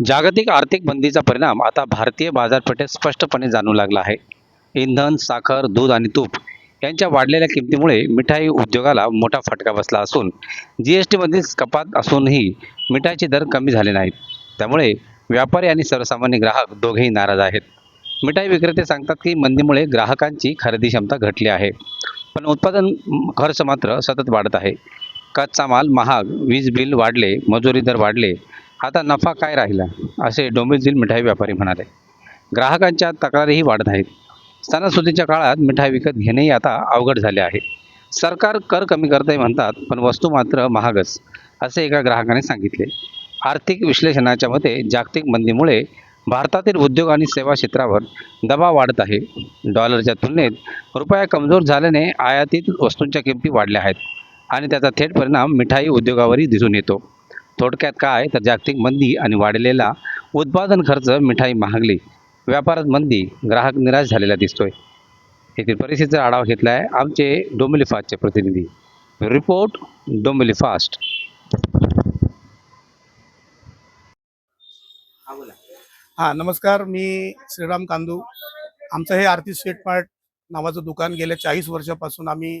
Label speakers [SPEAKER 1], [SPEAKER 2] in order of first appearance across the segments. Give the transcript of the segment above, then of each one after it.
[SPEAKER 1] जागतिक आर्थिक मंदीचा परिणाम आता भारतीय बाजारपेठेत स्पष्टपणे जाणू लागला आहे. इंधन साखर दूध आणि तूप यांच्या वाढलेल्या किमतीमुळे मिठाई उद्योगाला मोठा फटका बसला असून जी एस टीमधील कपात असूनही मिठाईचे दर कमी झाले नाहीत. त्यामुळे व्यापारी आणि सर्वसामान्य ग्राहक दोघेही नाराज आहेत. मिठाई विक्रेते सांगतात की मंदीमुळे ग्राहकांची खरेदी क्षमता घटली आहे. पण उत्पादन खर्च मात्र सतत वाढत आहे. कच्चा माल महाग वीज बिल वाढले मजुरी दर वाढले आता नफा काय राहिला? असे डोंबिवलीतील मिठाई व्यापारी म्हणाले. ग्राहकांच्या तक्रारीही वाढत आहेत. सणासुदीच्या काळात मिठाई विकत घेणेही आता अवघड झाले आहे. सरकार कर कमी करताय म्हणतात पण वस्तू मात्र महागच असे एका ग्राहकाने सांगितले. आर्थिक विश्लेषणाच्या मते जागतिक मंदीमुळे भारतातील उद्योग आणि सेवा क्षेत्रावर दबाव वाढत आहे. डॉलरच्या तुलनेत रुपया कमजोर झाल्याने आयातीत वस्तूंच्या किमती वाढल्या आहेत आणि त्याचा थेट परिणाम मिठाई उद्योगावरही दिसून येतो. थोडक्यात काय तर जागतिक मंदी आणि वाढलेला उत्पादन खर्च मिठाई महागली. व्यापारात मंदी ग्राहक निराश झालेला दिसतोय. येथील परिस्थितीचा आढावा घेतला आहे आमचे डोंबिवली फास्टचे प्रतिनिधी. रिपोर्ट डोंबिवली फास्ट
[SPEAKER 2] हां नमस्कार. मी श्रीराम कांदू. आमचं हे आरती स्वीट मार्ट नावाचं दुकान गेल्या चाळीस वर्षापासून आम्ही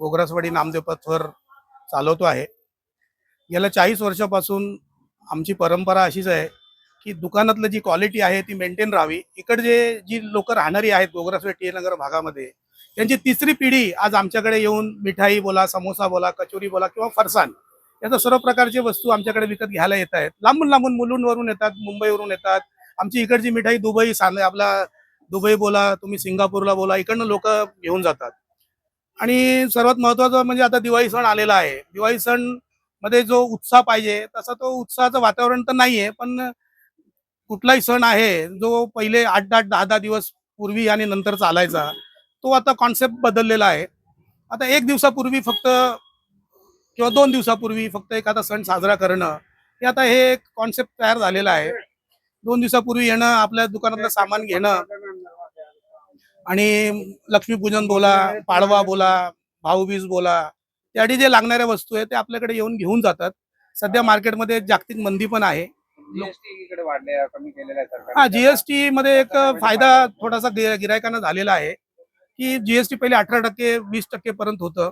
[SPEAKER 2] गोगरासवाडी नामदेव पथवर चालवतो आहे. गेल्या चाळीस वर्षापासून आमची परंपरा अशीच आहे की दुकानातलं जी क्वालिटी आहे ती मेंटेन राहावी. इकडचे जी लोक राहणारी आहेत गोगरासवाडी टी नगर भागामध्ये त्यांची तिसरी पिढी आज आमच्याकडे येऊन मिठाई बोला समोसा बोला कचोरी बोला किंवा फरसाण याचा सर्व प्रकारचे वस्तू आमच्याकडे विकत घ्यायला येत आहेत. लांबून लांबून मुलुंडवरून येतात मुंबईवरून येतात. आमची इकडची मिठाई दुबई सांग आपला दुबई बोला तुम्ही सिंगापूरला बोला इकडनं लोक घेऊन जातात. आणि सर्वात महत्वाचं म्हणजे आता दिवाळी सण आलेला आहे. दिवाळी सण मध्ये जो उत्साह पाहिजे तसा तो उत्साहाचं वातावरण तर नाहीये पण कुठलाही सण आहे जो पहिले आठ आठ दहा दहा दिवस पूर्वी आणि नंतर चालायचा तो आता कॉन्सेप्ट बदललेला आहे. आता एक दिवसापूर्वी फक्त किंवा दोन दिवसापूर्वी फक्त एखादा सण साजरा करणं हे आता हे एक कॉन्सेप्ट तयार झालेला आहे. दोन दिवसापूर्वी येणं आपल्या दुकानातलं सामान घेणं आणि लक्ष्मीपूजन बोला पाडवा बोला भाऊबीज बोला त्यासाठी जे लागणाऱ्या वस्तू आहेत ते आपल्याकडे येऊन घेऊन जातात. सध्या मार्केटमध्ये जागतिक मंदी पण आहे. हा जीएसटी मध्ये एक फायदा थोडासा गिरा- गिरायकांना झालेला आहे की जीएसटी पहिले अठरा टक्के वीस टक्के पर्यंत होतं.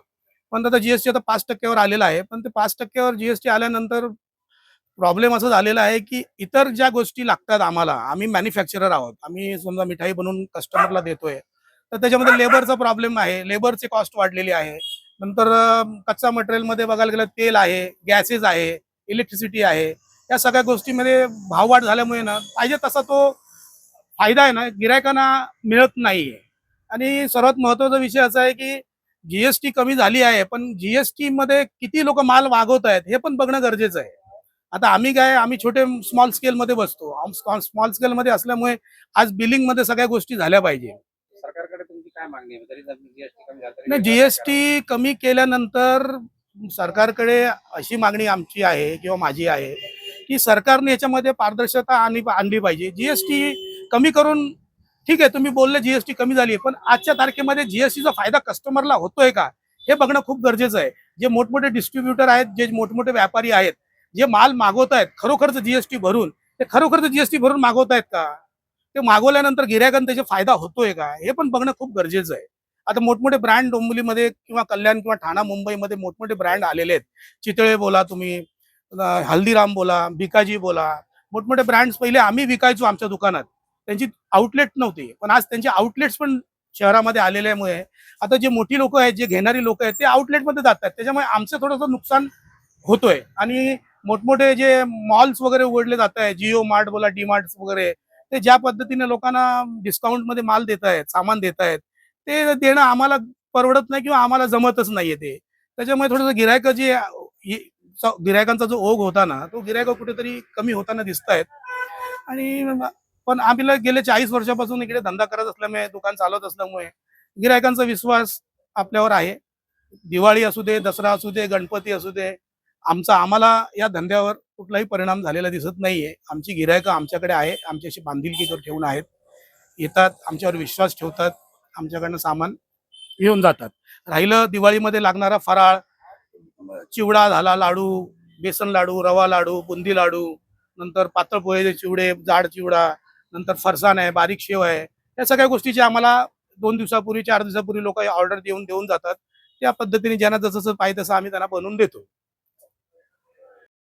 [SPEAKER 2] पण आता जीएसटी आता पाच टक्क्यावर आलेला आहे. पण ते पाच टक्क्यावर जीएसटी आल्यानंतर प्रॉब्लेम असं झालेला आहे की इतर ज्या गोष्टी लागतात आम्हाला आम्ही मॅन्युफॅक्चरर आहोत. आम्ही समजा मिठाई बनवून कस्टमरला देतोय. तर त्याच्यामध्ये लेबरचा प्रॉब्लेम आहे. लेबरची कॉस्ट वाढलेली आहे. नंतर कच्चा मटेरियलमध्ये बघायला गेलं तेल आहे गॅसेस आहे इलेक्ट्रिसिटी आहे. या सगळ्या गोष्टीमध्ये भाववाढ झाल्यामुळे ना पाहिजे तसा तो फायदा आहे ना गिरायकांना मिळत नाहीये. आणि सर्वात महत्त्वाचा विषय असा आहे की जीएसटी कमी झाली आहे पण जीएसटी मध्ये किती लोक माल मागवत आहेत हे पण बघणं गरजेचं आहे. आता आम्ही काय आम्ही छोटे स्मॉल स्केल मध्ये बसतो. स्मॉल स्केल मध्ये असल्यामुळे आज बिलिंगमध्ये सगळ्या गोष्टी झाल्या पाहिजे.
[SPEAKER 1] काय मागणी आहे? तरी जीएसटी कमी झाला
[SPEAKER 2] नाही जीएसटी कमी केल्यानंतर सरकारकडे अशी मागणी आमची आहे किंवा माझी आहे की सरकारने याच्यामध्ये पारदर्शकता आणली आणली पाहिजे. जीएसटी कमी करून ठीक आहे तुम्ही बोलले जीएसटी कमी झाली पण आजच्या तारखेमध्ये जीएसटीचा फायदा कस्टमरला होतोय का? हे बघणं खूप गरजेचं आहे. जे मोठमोठे डिस्ट्रीब्युटर आहेत जे मोठमोठे व्यापारी आहेत जे माल मागवत आहेत खरोखरच जीएसटी भरून ते खरोखरच जीएसटी भरून मागवत आहेत का? ते मागवल्यानंतर गिरायकांना त्याचा फायदा होतोय का? हे पण बघणं खूप गरजेचं आहे. आता मोठमोठे ब्रँड डोंबिवलीमध्ये किंवा कल्याण किंवा ठाणा मुंबईमध्ये मोठमोठे ब्रँड आलेले आहेत. चितळे बोला तुम्ही हल्दीराम बोला भिकाजी बोला. मोठमोठे ब्रँड्स पहिले आम्ही विकायचो आमच्या दुकानात. त्यांची आउटलेट नव्हती. पण आज त्यांचे आउटलेट्स पण शहरामध्ये आलेल्यामुळे आता जे मोठी लोक आहेत जे घेणारी लोक आहेत ते आउटलेटमध्ये जातात. त्याच्यामुळे आमचं थोडंसं नुकसान होतोय. आणि मोठमोठे जे मॉल्स वगैरे उघडले जात आहे जिओ मार्ट बोला डी मार्ट वगैरे ते ज्या पद्धतीने लोकांना डिस्काउंटमध्ये माल देत आहेत सामान देत आहेत ते देणं आम्हाला परवडत नाही किंवा आम्हाला जमतच नाहीये ते. त्याच्यामुळे थोडंसं गिरायक जे गिरायकांचा जो ओघ होता ना तो गिरायक कुठेतरी कमी होताना दिसत आहेत आणि पण आम्ही गेले चाळीस वर्षापासून इकडे धंदा करत असल्यामुळे दुकान चालवत असल्यामुळे गिरायकांचा विश्वास आपल्यावर आहे. दिवाळी असू दे दसरा असू दे गणपती असू दे आमचा आम्हाला या धंद्यावर कुठलाही परिणाम झालेला दिसत नाहीये. आमची गिरायकं आमच्याकडे आहे आमच्याशी बांधिलकी करून ठेवून आहेत. येतात आमच्यावर विश्वास ठेवतात. आमच्याकडनं सामान घेऊन जातात. राहिलं दिवाळीमध्ये लागणारा फराळ चिवडा झाला लाडू बेसन लाडू रवा लाडू बुंदी लाडू नंतर पातळ पोहे चिवडे जाड चिवडा नंतर फरसाण आहे बारीक शेव आहे. या सगळ्या गोष्टीची आम्हाला दोन दिवसापूर्वी चार दिवसापूर्वी लोक ऑर्डर देऊन देऊन जातात. त्या पद्धतीने ज्यांना जसं जसं पाहिजे तसं आम्ही त्यांना बनवून देतो.